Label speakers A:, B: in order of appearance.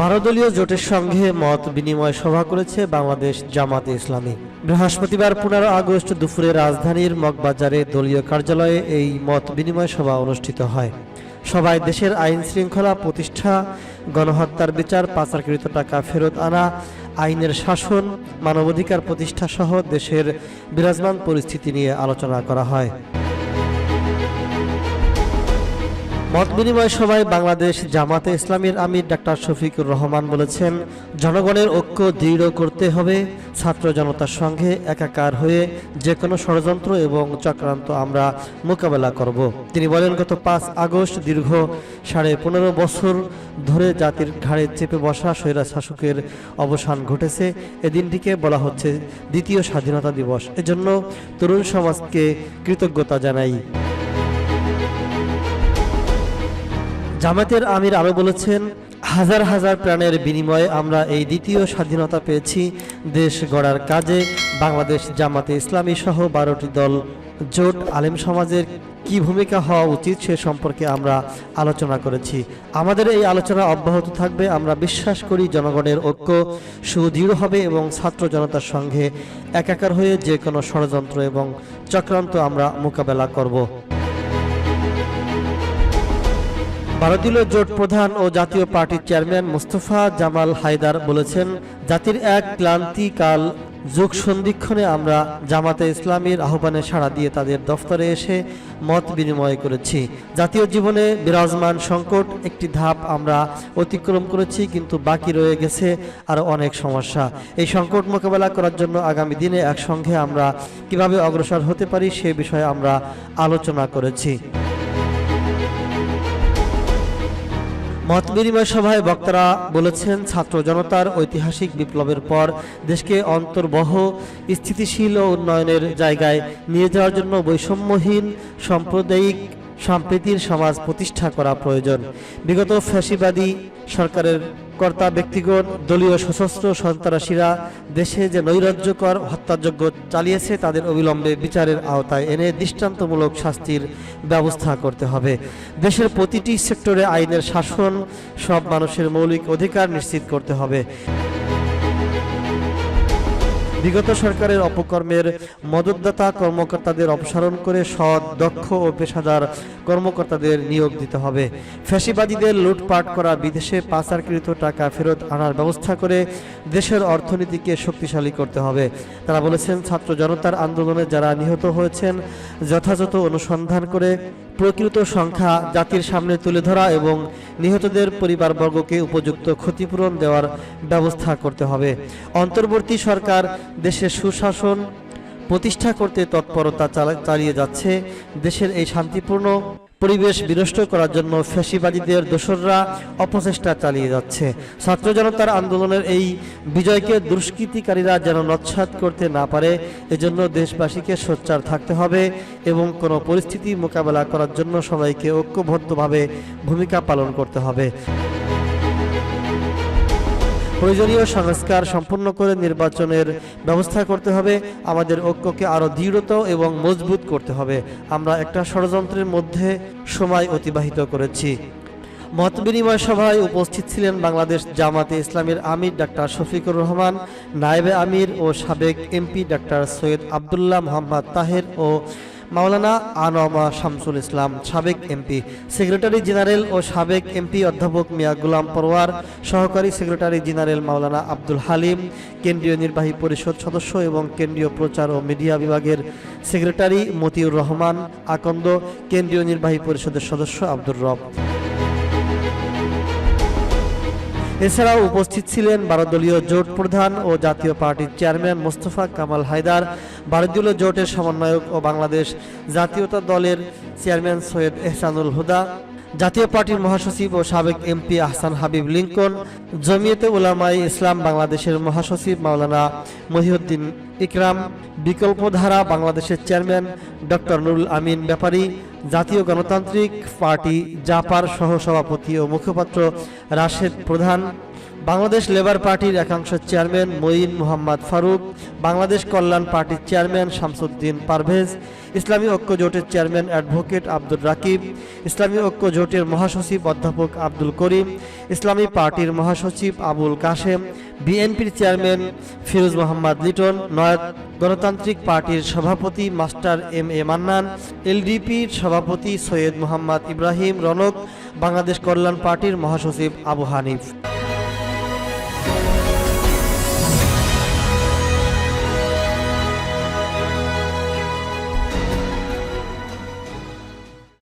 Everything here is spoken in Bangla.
A: ভারতদলীয় জোটের সঙ্গে মত বিনিময় সভা করেছে বাংলাদেশ জামাতে ইসলামী। বৃহস্পতিবার পনেরো আগস্ট দুপুরে রাজধানীর মগবাজারে দলীয় কার্যালয়ে এই মত বিনিময় সভা অনুষ্ঠিত হয়। সবাই দেশের আইন শৃঙ্খলা প্রতিষ্ঠা, গণহত্যার বিচার, পাচারকৃত টাকা ফেরত আনা, আইনের শাসন, মানবাধিকার প্রতিষ্ঠা সহ দেশের বিরাজমান পরিস্থিতি নিয়ে আলোচনা করা হয়। মত বিনিময় সভায় বাংলাদেশ জামাতে ইসলামীর আমির ডাক্তার শফিকুর রহমান বলেছেন, জনগণের ঐক্য দৃঢ় করতে হবে, ছাত্র জনতার সঙ্গে একাকার হয়ে যে কোনো ষড়যন্ত্র এবং চক্রান্ত আমরা মোকাবেলা করব। তিনি বলেন, গত পাঁচ আগস্ট দীর্ঘ সাড়ে পনেরো বছর ধরে জাতির ঘাড়ে চেপে বসা স্বৈরা শাসকের অবসান ঘটেছে। এদিনটিকে বলা হচ্ছে দ্বিতীয় স্বাধীনতা দিবস। এজন্য তরুণ সমাজকে কৃতজ্ঞতা জানাই। জামাতের আমির আরও বলেছেন, হাজার হাজার প্রাণের বিনিময়ে আমরা এই দ্বিতীয় স্বাধীনতা পেয়েছি, দেশ গড়ার কাজে বাংলাদেশ জামাতে ইসলামী সহ বারোটি দল। জোট আলেম সমাজের কি ভূমিকা হওয়া উচিত সে সম্পর্কে আমরা আলোচনা করেছি। আমাদের এই আলোচনা অব্যাহত থাকবে, আমরা বিশ্বাস করি জনগণের ঐক্য সুদৃঢ় হবে এবং ছাত্র জনতার সঙ্গে একাকার হয়ে যে কোনো ষড়যন্ত্র এবং চক্রান্ত আমরা মোকাবেলা করব। ভারতীয় জোট প্রধান ও জাতীয় পার্টির চেয়ারম্যান মোস্তফা জামাল হায়দার বলেছেন, জাতির এক ক্লান্তিকাল, যুগ সন্ধিক্ষণে আমরা জামাতে ইসলামীর আহ্বানে সাড়া দিয়ে তাদের দফতরে এসে মত বিনিময় করেছি। জাতীয় জীবনে বিরাজমান সংকট, একটি ধাপ আমরা অতিক্রম করেছি, কিন্তু বাকি রয়ে গেছে আরও অনেক সমস্যা। এই সংকট মোকাবেলা করার জন্য আগামী দিনে একসঙ্গে আমরা কীভাবে অগ্রসর হতে পারি সে বিষয়ে আমরা আলোচনা করেছি। মত বিনিময় সভায় বক্তারা বলেছেন, ছাত্র জনতার ঐতিহাসিক বিপ্লবের পর দেশকে অন্তর্বহ, স্থিতিশীল ও উন্নয়নের জায়গায় নিয়ে যাওয়ার জন্য বৈষম্যহীন, সাম্প্রদায়িক, সম্প্রীতির সমাজ প্রতিষ্ঠা করা প্রয়োজন। বিগত ফ্যাসিবাদী সরকারের কর্তা, ব্যক্তিগণ, দলীয় সশস্ত্র সন্ত্রাসীরা দেশে যে নৈরাজ্যকর হত্যাযজ্ঞ চালিয়েছে তাদের অবিলম্বে বিচারের আওতায় এনে দৃষ্টান্তমূলক শাস্তির ব্যবস্থা করতে হবে। দেশের প্রতিটি সেক্টরে আইনের শাসন, সব মানুষের মৌলিক অধিকার নিশ্চিত করতে হবে। বিগত সরকারের অপকর্মের মদতদাতা কর্মকর্তাদের অপসারণ করে সৎ, দক্ষ ও পেশাদার কর্মকর্তাদের নিয়োগ দিতে হবে। ফ্যাসিবাদীদের লুটপাট করা, বিদেশে পাচারকৃত টাকা ফেরত আনার ব্যবস্থা করে দেশের অর্থনীতিকে শক্তিশালী করতে হবে। তারা বলেছেন, ছাত্র জনতার আন্দোলনে যারা নিহত হয়েছেন, যথাযথ অনুসন্ধান করে প্রকৃত সংখ্যা জাতির সামনে তুলে ধরা এবং নিহতদের পরিবারবর্গকে উপযুক্ত ক্ষতিপূরণ দেওয়ার ব্যবস্থা করতে হবে। অন্তর্বর্তী সরকার দেশের সুশাসন প্রতিষ্ঠা করতে তৎপরতা চালিয়ে যাচ্ছে। দেশের এই শান্তিপূর্ণ পরিবেশ বিনষ্ট করার জন্য ফ্যাসিবাদীদের দোসররা অপচেষ্টা চালিয়ে যাচ্ছে। ছাত্র জনতার আন্দোলনের এই বিজয়কে দুষ্কৃতিকারীরা যেন নচ্ছাদ করতে না পারে, এজন্য দেশবাসীকে সোচ্চার থাকতে হবে এবং কোনো পরিস্থিতি মোকাবেলা করার জন্য সবাইকে ঐক্যবদ্ধভাবে ভূমিকা পালন করতে হবে। প্রয়োজনীয় সংস্কার সম্পূর্ণ করে নির্বাচনের ব্যবস্থা করতে হবে। আমাদের ঐক্যকে আরও দৃঢ়ত এবং মজবুত করতে হবে। আমরা একটা ষড়যন্ত্রের মধ্যে সময় অতিবাহিত করেছি। মত বিনিময় সভায় উপস্থিত ছিলেন বাংলাদেশ জামাতে ইসলামের আমির ডাক্তার শফিকুর রহমান, নায়েবে আমির ও সাবেক এমপি ডাক্তার সৈয়দ আবদুল্লাহ মোহাম্মদ তাহের ও মাওলানা আনোয়ামা শামসুল ইসলাম, সাবেক এমপি, সেক্রেটারি জেনারেল ও সাবেক এমপি অধ্যাপক মিয়া গুলাম পরোয়ার, সহকারী সেক্রেটারি জেনারেল মাওলানা আব্দুল হালিম, কেন্দ্রীয় নির্বাহী পরিষদ সদস্য এবং কেন্দ্রীয় প্রচার ও মিডিয়া বিভাগের সেক্রেটারি মতিউর রহমান, আকন্দ, কেন্দ্রীয় নির্বাহী পরিষদের সদস্য আব্দুর রব। এছাড়াও উপস্থিত ছিলেন ভারতদলীয় জোট প্রধান ও জাতীয় পার্টির চেয়ারম্যান মোস্তফা কামাল হায়দার, ভারতীয় জোটের সমন্বয়ক ও বাংলাদেশ জাতীয়তা দলের চেয়ারম্যান সৈয়দ এহসানুল হুদা, জাতীয় পার্টির মহাসচিব ও সাবেক এমপি আহসান হাবিব লিঙ্কন, জমিয়তে উলামাই ইসলাম বাংলাদেশের মহাসচিব মাওলানা মহিউদ্দিন ইকরাম, বিকল্পধারা বাংলাদেশের চেয়ারম্যান ডক্টর নুরুল আমিন ব্যাপারী জাতীয় গণতান্ত্রিক পার্টি জাপার সহসভাপতি ও মুখপাত্র রাশেদ প্রধান বাংলাদেশ লেবার পার্টির একাংশ চেয়ারম্যান মঈন মোহাম্মদ ফারুক, বাংলাদেশ কল্যাণ পার্টির চেয়ারম্যান শামসুদ্দিন পারভেজ, ইসলামী ঐক্য জোটের চেয়ারম্যান অ্যাডভোকেট আব্দুর রাকিব, ইসলামী ঐক্য জোটের মহাসচিব অধ্যাপক আব্দুল করিম, ইসলামী পার্টির মহাসচিব আবুল কাশেম, বিএনপির চেয়ারম্যান ফিরোজ মোহাম্মদ লিটন নয়াত গণতান্ত্রিক পার্টির সভাপতি মাস্টার এম এ মান্নান, এলডিপির সভাপতি সৈয়দ মোহাম্মদ ইব্রাহিম রনক, বাংলাদেশ কল্যাণ পার্টির মহাসচিব আবু হানিফ।